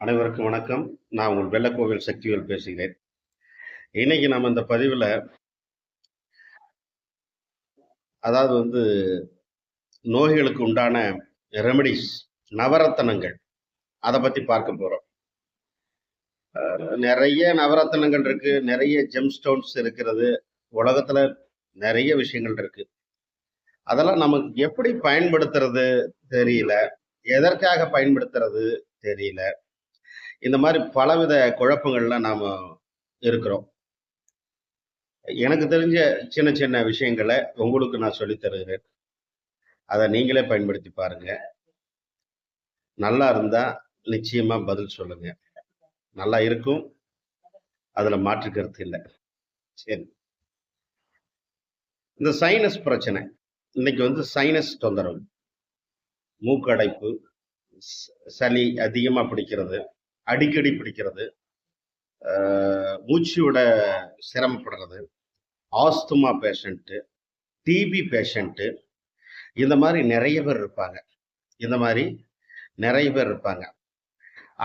அனைவருக்கும் வணக்கம். நான் உங்கள் வெள்ளக்கோவில் சக்திவேல் பேசுகிறேன். இன்னைக்கு நம்ம இந்த பதிவில் அதாவது வந்து நோய்களுக்கு உண்டான ரெமடிஸ் நவரத்தனங்கள் அதை பற்றி பார்க்க போகிறோம் நிறைய நவரத்தனங்கள் இருக்கு நிறைய ஜெம் ஸ்டோன்ஸ் இருக்கிறது உலகத்தில் நிறைய விஷயங்கள் இருக்கு. அதெல்லாம் நமக்கு எப்படி பயன்படுத்துறது தெரியல எதற்காக பயன்படுத்துறது தெரியல இந்த மாதிரி பலவித குழப்பங்கள்ல நாம இருக்கிறோம். எனக்கு தெரிஞ்ச சின்ன சின்ன விஷயங்களை உங்களுக்கு நான் சொல்லித் தருகிறேன். அதை நீங்களே பயன்படுத்தி பாருங்க. நல்லா இருந்தா நிச்சயமா பதில் சொல்லுங்க. நல்லா இருக்கும். அதுல மாற்று கருத்து இல்லை. சரி. இந்த சைனஸ் பிரச்சனை. இன்னைக்கு வந்து சைனஸ் தொந்தரவு. மூக்கடைப்பு ச- சளி அதிகமாக பிடிக்கிறது. அடிக்கடி பிடிக்கிறது. மூச்சியோட மூச்சு விட சிரமப்படுறது. ஆஸ்துமா பேஷண்ட்டு டிபி பேஷண்ட்டு இந்த மாதிரி நிறைய பேர் இருப்பாங்க. இந்த மாதிரி நிறைய பேர் இருப்பாங்க.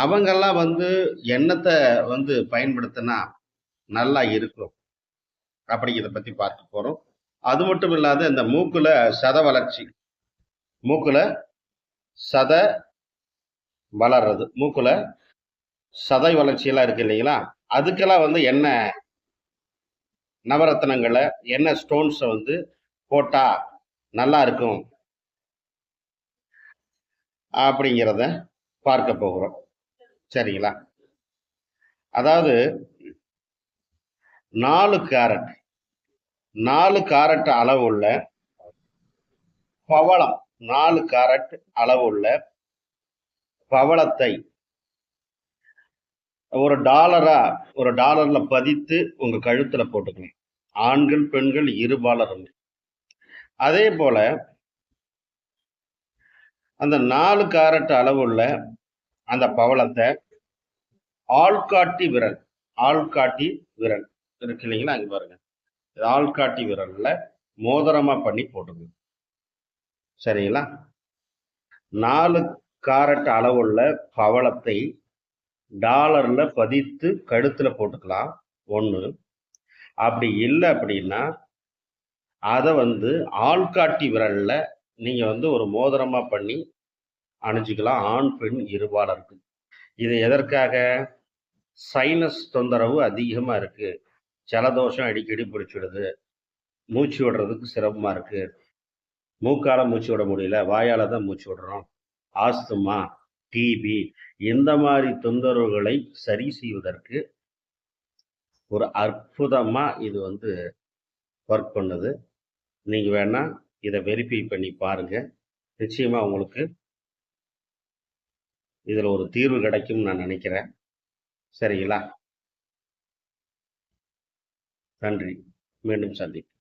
அவங்கெல்லாம் வந்து எண்ணத்தை வந்து பயன்படுத்தினா நல்லா இருக்கும் அப்படிங்கிறத பற்றி பார்க்க போகிறோம் அது மட்டும் இல்லாத இந்த மூக்கில் சத வளர்ச்சி. மூக்கில் சத வளர்றது. மூக்கில் சதை வளர்ச்சியெல்லாம் இருக்கு இல்லைங்களா? அதுக்கெல்லாம் வந்து என்ன நவரத்னங்களை என்ன ஸ்டோன்ஸை வந்து போட்டா நல்லா இருக்கும் அப்படிங்கிறத பார்க்க போகிறோம். சரிங்களா? அதாவது நாலு கேரட் நாலு கேரட் அளவு உள்ள பவளம் நாலு கேரட் அளவு உள்ள பவளத்தை ஒரு டாலரா ஒரு டாலர்ல பதித்து உங்க கழுத்துல போட்டுக்கணும். ஆண்கள் பெண்கள் இருபாலரும் அதே போல அந்த நாலு கேரட் அளவுள்ள அந்த பவளத்தை ஆள்காட்டி விரல் ஆள்காட்டி விரல் இருக்கு இல்லைங்களா? அங்க பாருங்க. ஆள்காட்டி விரல்ல மோதிரமா பண்ணி போட்டுக்கணும். சரிங்களா? நாலு காரட் அளவுள்ள பவளத்தை டாலரில் பதித்து கழுத்தில் போட்டுக்கலாம். ஒன்று அப்படி இல்லை அப்படின்னா அதை வந்து ஆள்காட்டி விரலில் நீங்கள் வந்து ஒரு மோதிரமாக பண்ணி அணிஞ்சிக்கலாம். ஆண் பெண் இருபாலருக்கு இது எதற்காக? சைனஸ் தொந்தரவு அதிகமாக இருக்குது ஜலதோஷம் அடிக்கடி பிடிச்சிடுது. மூச்சு விடுறதுக்கு சிரமமாக இருக்குது மூக்கால் மூச்சு விட முடியல. வாயால் தான் மூச்சு விடுறோம். ஆஸ்துமா? டிபி இந்த மாதிரி தொந்தரவுகளை சரி செய்வதற்கு ஒரு அற்புதமாக இது வந்து ஒர்க் பண்ணுது. நீங்கள் வேணால் இதை வெரிஃபை பண்ணி பாருங்கள் நிச்சயமாக உங்களுக்கு இதில் ஒரு தீர்வு கிடைக்கும்னு நான் நினைக்கிறேன். சரிங்களா? நன்றி. மீண்டும் சந்திப்போம்.